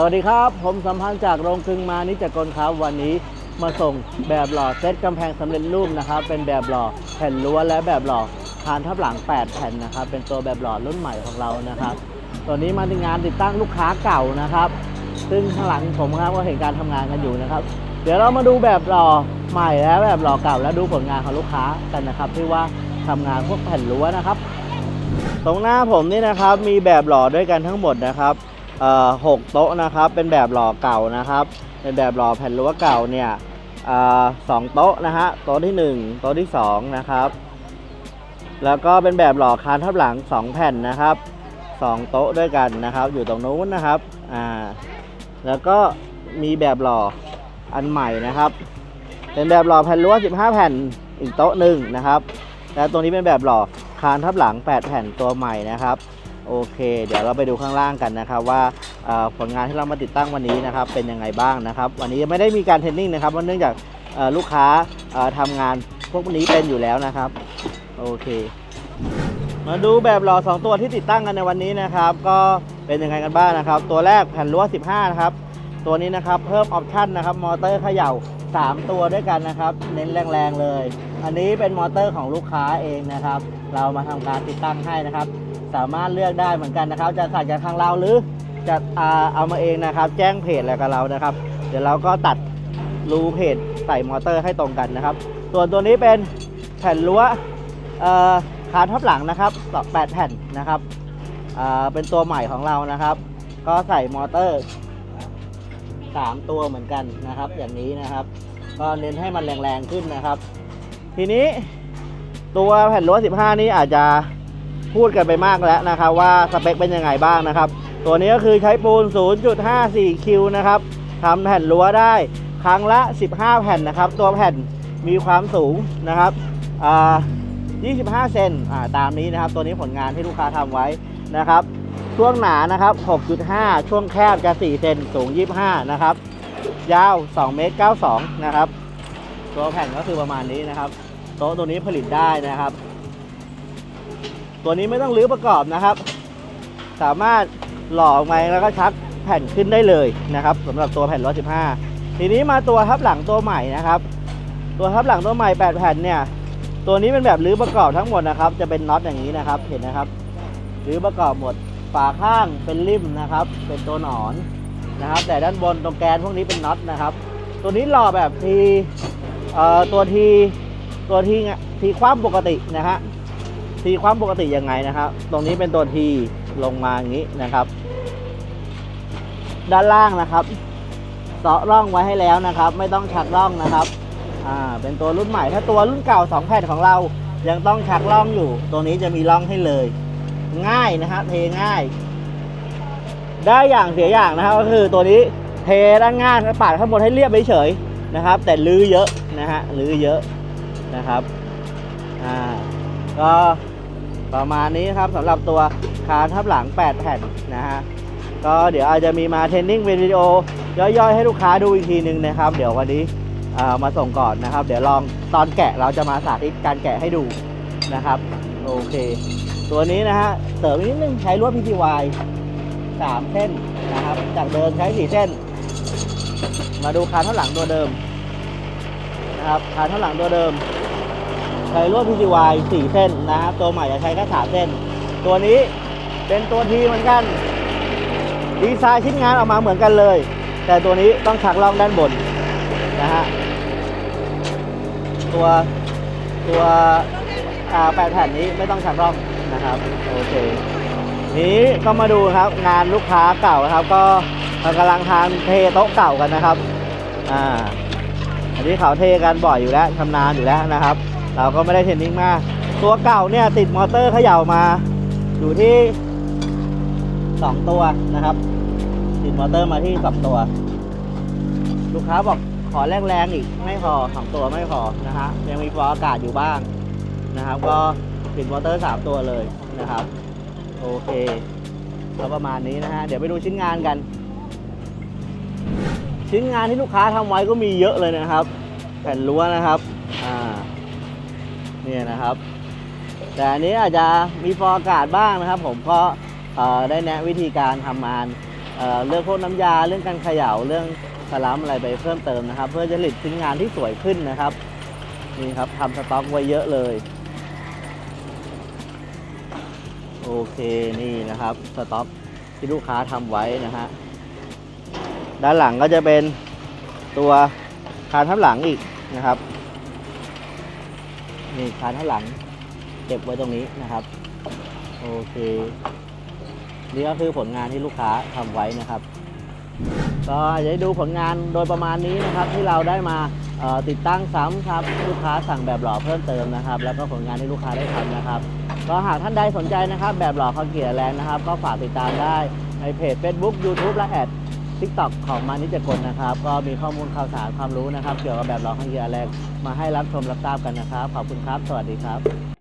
สวัสดีครับ ผมสัมพันธ์จากโรงกลึงมานิจกลครับวันนี้มาส่งแบบหล่อเซตกำแพงสำเร็จรูปนะครับ เป็นแบบหล่อแผ่นล้วนและแบบหล่อคานทับหลัง 8 แผ่นนะครับ เป็นตัวแบบหล่อรุ่นใหม่ของเรานะครับ ตัวนี้มาในงานติดตั้งลูกค้าเก่านะครับ ซึ่งข้างหลังผมครับก็เห็นการทำงานกันอยู่นะครับ เดี๋ยวเรามาดูแบบหล่อใหม่และแบบหล่อเก่า และดูผลงานของลูกค้ากันนะครับที่ว่าทำงานพวกแผ่นรั้วนะครับ ตรงหน้าผมนี่นะครับมีแบบหล่อด้วยกันทั้งหมดนะครับ เอ่อหกโต๊ะนะครับ เป็นแบบหล่อเก่านะครับ เป็นแบบหล่อแผ่นรั้วเก่าเนี่ยเอ่อสองโต๊ะนะฮะโต๊ะที่หนึ่งโต๊ะที่สองนะครับ แล้วก็เป็นแบบหล่อคานทับหลังสองแผ่นนะครับสองโต๊ะด้วยกันนะครับ อยู่ตรงนู้นนะครับอ่าแล้วก็มีแบบหล่ออันใหม่นะครับ เป็นแบบหล่อแผ่นรั้ว15 แผ่นอีกโต๊ะหนึ่งนะครับ และตัวนี้เป็นแบบหล่อคานทับหลัง 8 แผ่นตัวใหม่นะครับ โอเค เดี๋ยวเราไปดูข้างล่างกันนะครับว่าผลงานที่เรามาติดตั้งวันนี้นะครับเป็นยังไงบ้างนะครับ วันนี้ไม่ได้มีการเทรนนิ่งนะครับเพราะเนื่องจากลูกค้าเอ่อทำงานพวกนี้เป็นอยู่แล้วนะครับโอเค มาดูแบบหล่อ2ตัวที่ติดตั้งกันในวันนี้นะครับ ก็เป็นยังไงกันบ้างนะครับ ตัวแรกแผ่นรั้ว 15 นะครับ ตัวนี้นะครับเพิ่มออปชั่นนะครับ มอเตอร์เขย่า 3 ตัวด้วยกันนะครับ เน้นแรงๆเลย อันนี้เป็นมอเตอร์ของลูกค้าเองนะครับ เรามาทำการติดตั้งให้นะครับ สามารถเลือกได้เหมือนกันนะครับ จะสั่งจากทางเราหรือจะเอามาเองนะครับ แจ้งเพจอะไรกับเรานะครับ เดี๋ยวเราก็ตัดรูเพจใส่มอเตอร์ให้ตรงกันนะครับ ส่วนตัวนี้เป็นแผ่นรั้วเอ่อคานทับหลังนะครับต่อ8แผ่นนะครับเป็นตัวใหม่ของเรานะครับ ก็ใส่มอเตอร์3ตัวเหมือนกันนะครับ อย่างนี้นะครับ ก็เน้นให้มันแรงๆขึ้นนะครับ ทีนี้ตัวแผ่นรั้ว15 นี้อาจจะ พูดกันไปมากแล้วนะครับว่าสเปคเป็นยังไงบ้างนะครับ ตัวนี้ก็คือใช้ปูน 0.54 คิวนะครับทำแผ่นรั้วได้ครั้งละ 15 แผ่นนะครับ ตัวแผ่นมีความสูงนะครับ25 เซนตามนี้นะครับ ตัวนี้ผลงานที่ลูกค้าทำไว้นะครับ ช่วงหนานะครับ 6.5 ช่วงแคบจะ 4 เซนสูง 25 นะครับ ยาว 2 เมตร 92 นะครับ ตัวแผ่นก็คือประมาณนี้นะครับ โต๊ะตัวนี้ผลิตได้นะครับ ตัวนี้ไม่ต้องรื้อประกอบนะครับ สามารถหล่อมาแล้วก็ชักแผ่นขึ้นได้เลยนะครับสำหรับตัวแผ่น115ทีนี้มาตัวทับหลังตัวใหม่นะครับ ตัวทับหลังตัวใหม่8แผ่นเนี่ยตัวนี้เป็นแบบรื้อประกอบทั้งหมดนะครับ จะเป็นน็อตอย่างนี้นะครับเห็นนะครับรื้อประกอบหมดฝาข้างเป็นริมนะครับ เป็นตัวหนอนนะครับ แต่ด้านบนตรงแกนพวกนี้เป็นน็อตนะครับ ตัวนี้หล่อแบบทีเอ่อตัวทีตัวทีงทีความปกตินะฮะ ทีความปกติยังไงนะครับ ตรงนี้เป็นตัวทีลงมาอย่างนี้นะครับ ด้านล่างนะครับเสาะร่องไว้ให้แล้วนะครับ ไม่ต้องชักร่องนะครับอ่าเป็นตัวรุ่นใหม่ถ้าตัวรุ่นเก่า 2 แผ่นของเรา ยังต้องชักร่องอยู่ ตัวนี้จะมีร่องให้เลย ง่ายนะครับเทง่าย ได้อย่างเสียอย่างนะครับ ก็คือตัวนี้เทด้านง่ายปาดข้างบนให้เรียบเฉยนะครับ แต่ลื้อเยอะนะฮะลื้อเยอะนะครับอ่า ก็ประมาณนี้ครับสำหรับตัวคานทับหลัง 8 แผ่นนะฮะก็เดี๋ยวอาจจะมีมาเทรนนิ่งเป็นวิดีโอย่อยๆให้ลูกค้าดูอีกทีนึงนะครับ เดี๋ยววันนี้ามาส่งก่อนนะครับ เดี๋ยวลองตอนแกะเราจะมาสาธิตการแกะให้ดูนะครับโอเค ตัวนี้นะฮะเสริมนิดนึงใช้ลวด PTY สามเส้นนะครับ จากเดิมใช้สี่เส้น มาดูคานเท่าหลังตัวเดิมนะครับคานเท่าหลังตัวเดิม ใช้ลวด PTY สี่เส้นนะครับตัวใหม่จะใช้แค่สามเส้น ตัวนี้เป็นตัวทีเหมือนกัน ดีไซน์ชิ้นงานออกมาเหมือนกันเลย แต่ตัวนี้ต้องชักล่องด้านบนนะฮะตัวตัวแปดแผ่นนี้ไม่ต้องชักร่องนะครับโอเคนี้ก็มาดูครับงานลูกค้าเก่านะครับ ก็กำลังทานเทโต๊ะเก่ากันนะครับอ่าอันนี้เขาเทกันบ่อยอยู่แล้วชำนาญอยู่แล้วนะครับ เราก็ไม่ได้เทรนนิ่งมาก ตัวเก่าเนี่ยติดมอเตอร์เขย่ามา อยู่ที่ 2 ตัวนะครับ ติดมอเตอร์มาที่ 2 ตัว ลูกค้าบอกขอแรงๆอีกไม่พอสองตัวไม่พอนะฮะยังมีฟออากาศอยู่บ้างนะครับ ก็ติดมอเตอร์ 3 ตัวเลยนะครับ โอเคก็ประมาณนี้นะฮะเดี๋ยวไปดูชิ้นงานกัน ชิ้นงานที่ลูกค้าทำไว้ก็มีเยอะเลยนะครับ แผ่นรั้วนะครับ เนี่ยนะครับ แต่อันนี้อาจจะมีฟออากาศบ้างนะครับ ผมก็ได้แนะวิธีการทำงานเเรื่องพวกน้ำยาเรื่องการเขย่าเรื่องสลัมอะไรไปเพิ่มเติมนะครับ เพื่อจะผลิตชิ้นงานที่สวยขึ้นนะครับนี่ครับทำสต็อกไว้เยอะเลย โอเคนี่นะครับสต็อกที่ลูกค้าทำไว้นะฮะด้านหลังก็จะเป็นตัวคานทับหลังอีกนะครับ นี่คานทับหลัง เก็บไว้ตรงนี้นะครับ โอเค นี่ก็คือผลงานที่ลูกค้าทำไว้นะครับ ก็อาจะดูผลงานโดยประมาณนี้นะครับ ที่เราได้มาติดตั้งซ้ำครับ ลูกค้าสั่งแบบหล่อเพิ่มเติมนะครับ แล้วก็ผลงานที่ลูกค้าได้ทำนะครับก็หากท่านใดสนใจนะครับ แบบหล่อคอนเกียร์แรงนะครับ ก็ฝากติดตามได้ในเพจ Facebook YouTube และแอด ทิกตอกของมานิจกลนะครับ ก็มีข้อมูลข่าวสารความรู้นะครับ เกี่ยวกับแบบหล่อคอนเหยื่อแรงมาให้รับชมรับทราบกันนะครับ ขอบคุณครับ สวัสดีครับ